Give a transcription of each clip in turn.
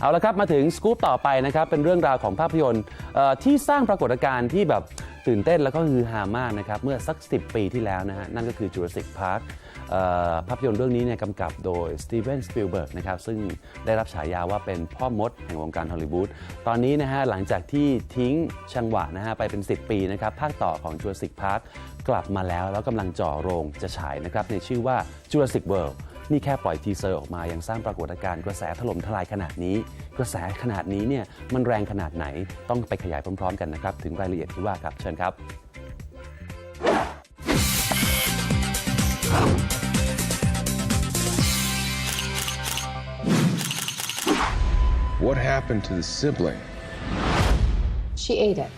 เอาละครับมาถึงสกู๊ปต่อไปนะครับเป็นเรื่องราวของภาพยนตร์ที่สร้างปรากฏการณ์ที่แบบตื่นเต้นแล้วก็ฮือฮามากนะครับเมื่อสัก 10 ปีที่แล้วนะฮะนั่นก็คือ Jurassic Park ภาพยนตร์เรื่องนี้เนี่ยกำกับโดยสตีเวนสปิลเบิร์กนะครับซึ่งได้รับฉายาว่าเป็นพ่อมดแห่งวงการฮอลลีวูดตอนนี้นะฮะหลังจากที่ทิ้งชังหวะนะฮะไปเป็น 10 ปีนะครับภาคต่อของ Jurassic Park กลับมาแล้วแล้วกำลังจ่อโรงจะฉายนะครับในชื่อว่า Jurassic World นี่แค่ปล่อยทีเซอร์ออกมายังสร้างปรากฏการณ์กระแสถล่มทลายขนาดนี้ กระแสขนาดนี้เนี่ยมันแรงขนาดไหนต้องไปขยายพร้อมๆ กันนะครับ ถึงรายละเอียดที่ว่าครับเชิญครับ What happened to the sibling? She ate it.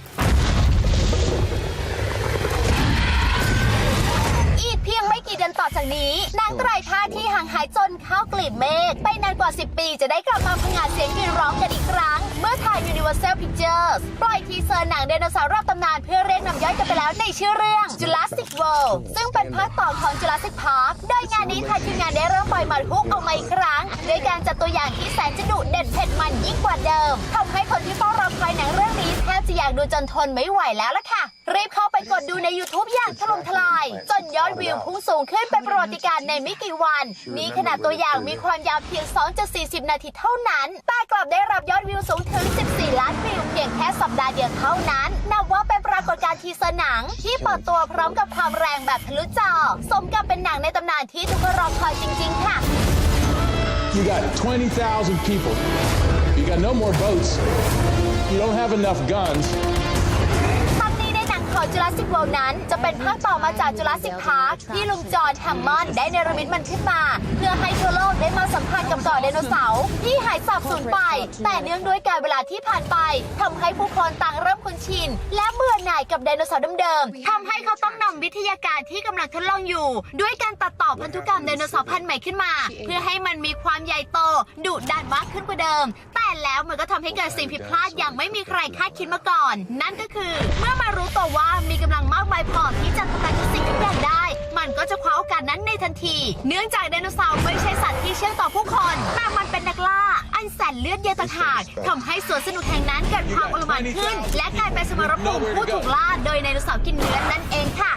ไม่กี่เดือนต่อจากนี้นางไตรภาที่ห่างหายจนเข้ากลีบเมฆไปนานกว่า 10 ปีจะได้กลับมาพังงาเสียงกรีดร้องกันอีกครั้ง เมื่อทาง Universal Pictures ปล่อยทีเซอร์หนังไดโนเสาร์รอบตำนานเพื่อเรียกนำย่อยกันไปแล้วในชื่อเรื่อง Jurassic World ซึ่งเป็นภาคต่อของ Jurassic Park โดยงานนี้ทางทีมงานได้เริ่มปล่อยมัดฮุกออกมาอีกครั้งด้วยการจัดตัวอย่างที่แสนจะดุเด็ดเผ็ดมันยิ่งกว่าเดิมทำให้คนที่เฝ้ารอคอยหนังเรื่องนี้แทบจะอยากดูจนทนไม่ไหวแล้วล่ะค่ะ รีบเข้าไปกดดูใน YouTube อย่างถล่มทลาย จนยอดวิวพุ่งสูงขึ้นเป็นประวัติการณ์ในไม่กี่วัน นี่ขนาดตัวอย่างมีความยาวเพียง 2.40 นาทีเท่านั้น แต่กลับได้รับยอดวิวสูงถึง 14 ล้านวิวเพียงแค่สัปดาห์เดียวเท่านั้น นับว่าเป็นปรากฏการณ์ทีเซอร์หนัง ที่เปิดตัวพร้อมกับความแรงแบบทะลุจอ สมกับเป็นหนังในตำนานที่ทุกคนรอคอยจริง ๆ ค่ะ You got 20,000 people. You got no more boats. You don't have enough guns. ของ Jurassic World นั้น จะเป็นภาคต่อมาจาก Jurassic Park ที่ลุงจอห์นแฮมมอนด์ได้เนรมิตมันขึ้นมา เพื่อให้ทั่วโลกได้มาสัมผัสกับเกาะไดโนเสาร์ที่หายสาบสูญไป แต่เนื่องด้วยการเวลาที่ผ่านไปทำให้ผู้คนต่างเริ่มคุ้นชิน และเบื่อหน่ายกับไดโนเสาร์เดิมๆทำให้เขาต้องนำวิทยาการที่กำลังทดลองอยู่ ด้วยการตัดต่อพันธุกรรมไดโนเสาร์พันธุ์ใหม่ขึ้นมา เพื่อให้มันมีความใหญ่โตดุดันมากขึ้นกว่าเดิม แต่แล้วมันก็ทำให้เกิดสิ่งผิดพลาดอย่างไม่มีใครคาดคิดมาก่อน นั่นก็คือ เมื่อมารู้ ทันที เนื่องจากไดโนเสาร์ไม่ใช่สัตว์ที่เชื่องต่อผู้คน แต่มันเป็นนักล่า อันแสนเลือดเย็นต่างหากทำให้สวนสนุกแห่งนั้นเกิดความโอลหมานขึ้น และกลายเป็นสมรภูมิผู้ถูกล่าโดยไดโนเสาร์กินเนื้อนั่นเองค่ะ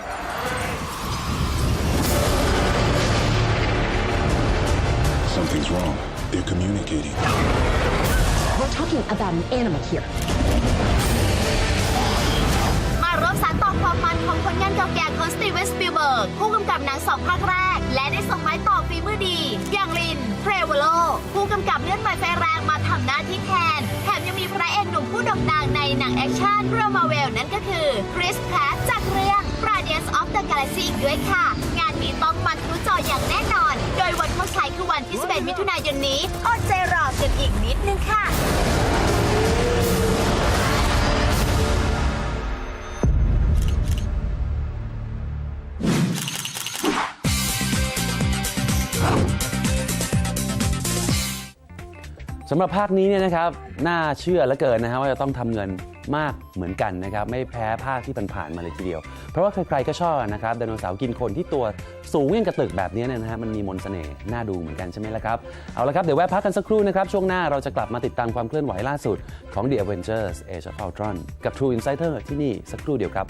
Something's wrong. They're communicating. We're talking about an animal here. มาร่วมสานต่อความมันของผลงานเก่าแก่ของสตีเวนสปิลเบิร์กผู้กำกับหนังสองภาคแรก และได้ส่งไม้ต่อฝีมือดี อย่างลินเทรเวโลผู้กำกับเลื่อดใหม่ไฟแรงมาทำหน้าที่แทน แถมยังมีพระเอกหนุ่มผู้โด่งดังในหนังแอคชั่นเรื่องมาเวลนั่นก็คือคริสแพทจากเรื่อง Guardians of the Galaxy อีกด้วยค่ะ งานนี้ต้องมันรู้จออย่างแน่นอน โดยวันเข้าฉายคือวันที่11มิถุนายนนี้อดใจรอกันอีกนิดนึงค่ะ สำหรับภาคนี้เนี่ยนะครับน่าเชื่อเหลือเกินนะฮะว่าจะต้องทำเงินมากเหมือนกันนะครับไม่แพ้ภาคที่ผ่านๆมาเลยทีเดียว เพราะว่าใครๆก็ชอบนะครับไดโนเสาร์กินคนที่ตัวสูงอย่างกระตึกแบบนี้เนี่ยนะฮะมันมีมนต์เสน่ห์น่าดูเหมือนกันใช่ไหมล่ะครับ เอาละครับ เดี๋ยวแวะพักกันสักครู่นะครับ ช่วงหน้าเราจะกลับมาติดตามความเคลื่อนไหวล่าสุดของ The Avengers Age of Ultron กับ True Insider ที่นี่สักครู่เดียวครับ